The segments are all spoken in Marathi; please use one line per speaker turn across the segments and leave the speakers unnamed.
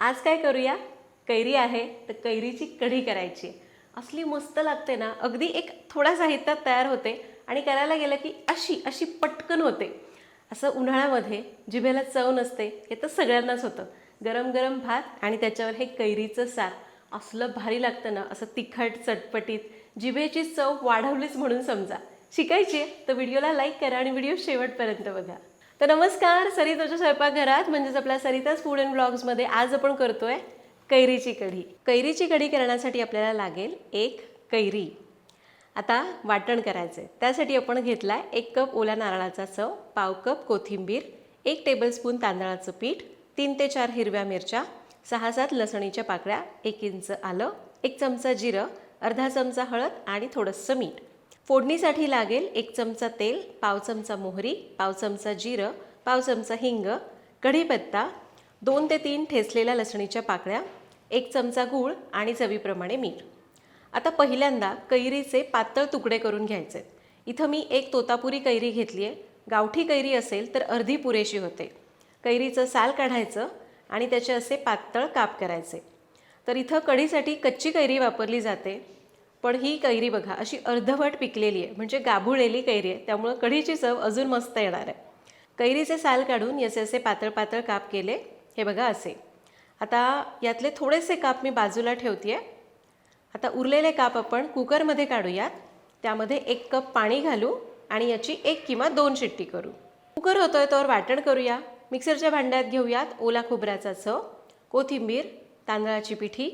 आज काय करूया? कैरी आहे तर कैरीची कढी करायची असली मस्त लागते ना. अगदी एक थोड्या साहित्यात तयार होते आणि करायला गेलं की अशी अशी पटकन होते. असं उन्हाळ्यामध्ये जिभेला चव नसते हे तर सगळ्यांनाच होतं. गरम गरम भात आणि त्याच्यावर हे कैरीचं सार. असलं भारी लागतं ना असं तिखट चटपटीत. जिभेची चव वाढवलीच म्हणून समजा. शिकायची आहे? तर व्हिडिओला लाईक करा आणि व्हिडिओ शेवटपर्यंत बघा. तर नमस्कार सरिताच्या स्वयंपाकघरात म्हणजेच आपल्या सरिताज फूड अँड ब्लॉग्समध्ये आज आपण करतोय कैरीची कढी. कैरीची कढी करण्यासाठी आपल्याला लागेल एक कैरी. आता वाटण करायचं आहे त्यासाठी आपण घेतला आहे एक कप ओल्या नारळाचा चव पाव कप कोथिंबीर एक टेबलस्पून तांदळाचं पीठ तीन ते चार हिरव्या मिरच्या सहा सात लसणीच्या पाकळ्या एक इंच आलं एक चमचा जिरं अर्धा चमचा हळद आणि थोडंसं मीठ. फोडणीसाठी लागेल एक चमचा तेल पाव चमचा मोहरी पाव चमचा जिरं पाव चमचा हिंग कढीपत्ता दोन ते तीन ठेचलेल्या लसणीच्या पाकळ्या एक चमचा गूळ आणि चवीप्रमाणे मीठ. आता पहिल्यांदा कैरीचे पातळ तुकडे करून घ्यायचे. इथं मी एक तोतापुरी कैरी घेतली आहे. गावठी कैरी असेल तर अर्धी पुरेशी होते. कैरीचं साल काढायचं आणि त्याचे असे पातळ काप करायचे. तर इथं कढीसाठी कच्ची कैरी वापरली जाते. पण ही कैरी बघा अशी अर्धवट पिकलेली आहे म्हणजे गाभुळलेली कैरी आहे. त्यामुळं कढीची चव अजून मस्त येणार आहे. कैरीचे साल काढून याचे असे पातळ पातळ काप केले हे बघा असे. आता यातले थोडेसे काप मी बाजूला ठेवते आता उरलेले काप आपण कुकरमध्ये काढूयात. त्यामध्ये एक कप पाणी घालू आणि याची एक किंवा दोन शिट्टी करू. कुकर होतोय तर वाटण करूया. मिक्सरच्या भांड्यात घेऊयात ओला खोबऱ्याचा चव कोथिंबीर तांदळाची पिठी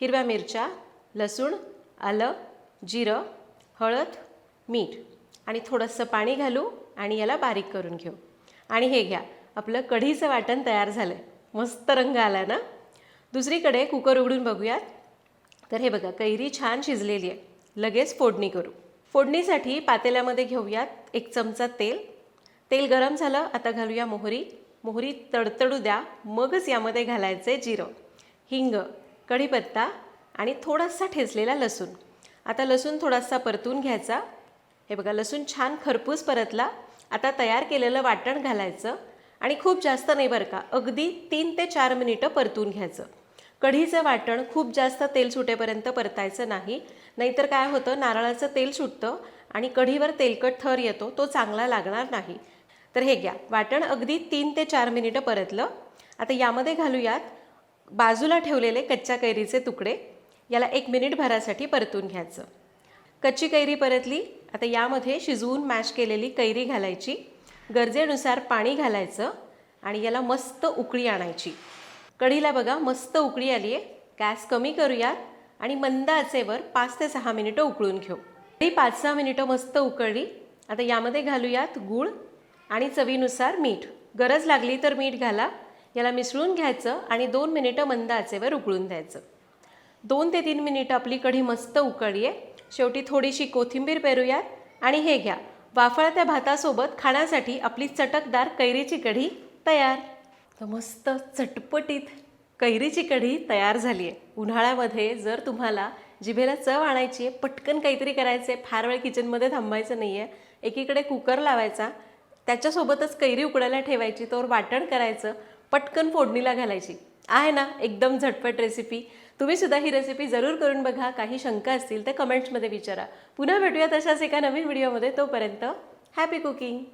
हिरव्या मिरच्या लसूण आलं जिरं हळद मीठ. आणि थोडंसं पाणी घालू आणि याला बारीक करून घेऊ. आणि हे घ्या आपलं कढीचं वाटण तयार झालं आहे मस्त रंग आला ना? दुसरीकडे कुकर उघडून बघूयात. तर हे बघा कैरी छान शिजलेली आहे. लगेच फोडणी करू. फोडणीसाठी पातेल्यामध्ये घेऊयात एक चमचा तेल. तेल गरम झालं आता घालूया मोहरी. मोहरी तडतडू द्या मगच यामध्ये घालायचे जिरं. हिंग कढीपत्ता आणि थोडासा ठेचलेला लसूण. आता लसूण थोडासा परतून घ्यायचा. हे बघा लसूण छान खरपूस परतला. आता तयार केलेलं वाटण घालायचं. आणि खूप जास्त नाही बरं का अगदी तीन ते चार मिनिटं परतून घ्यायचं. कढीचं वाटण खूप जास्त तेल सुटेपर्यंत परतायचं नाही. नाहीतर काय होतं नारळाचं तेल सुटतं आणि कढीवर तेलकट थर येतो तो चांगला लागणार नाही. तर हे घ्या वाटण अगदी तीन ते चार मिनिटं परतलं. आता यामध्ये घालूयात बाजूला ठेवलेले कच्च्या कैरीचे तुकडे. याला एक मिनिट भरासाठी परतून घ्यायचं. कच्ची कैरी परतली आता यामध्ये शिजवून मॅश केलेली कैरी घालायची. गरजेनुसार पाणी घालायचं आणि याला मस्त उकळी आणायची. कढीला बघा मस्त उकळी आली आहे. गॅस कमी करूयात आणि मंद आचेवर पाच ते सहा मिनिटं उकळून घेऊ. कढी पाच सहा मिनिटं मस्त उकळली. आता यामध्ये घालूयात गूळ आणि चवीनुसार मीठ. गरज लागली तर मीठ घाला. याला मिसळून घ्यायचं आणि दोन मिनिटं मंद आचेवर उकळून द्यायचं. दोन ते तीन मिनिटं आपली कढी मस्त उकळली आहे शेवटी थोडीशी कोथिंबीर पेरूयात आणि हे घ्या. वाफळत्या भातासोबत खाण्यासाठी आपली चटकदार कैरीची कढी तयार. तर मस्त चटपटीत कैरीची कढी तयार झाली आहे उन्हाळ्यामध्ये जर तुम्हाला जिभेला चव आणायची आहे पटकन काहीतरी करायचं आहे फार वेळ किचनमध्ये थांबायचं नाही आहे एकीकडे कुकर लावायचा त्याच्यासोबतच कैरी उकडायला ठेवायची तोवर वाटण करायचं पटकन फोडणीला घालायची. आहे ना एकदम झटपट रेसिपी तुम्ही सुद्धा ही रेसिपी जरूर करून बघा. काही शंका असतील तर कमेंट्समध्ये विचारा. पुन्हा भेटूया तशाच एका नवीन व्हिडिओमध्ये तोपर्यंत हॅपी कुकिंग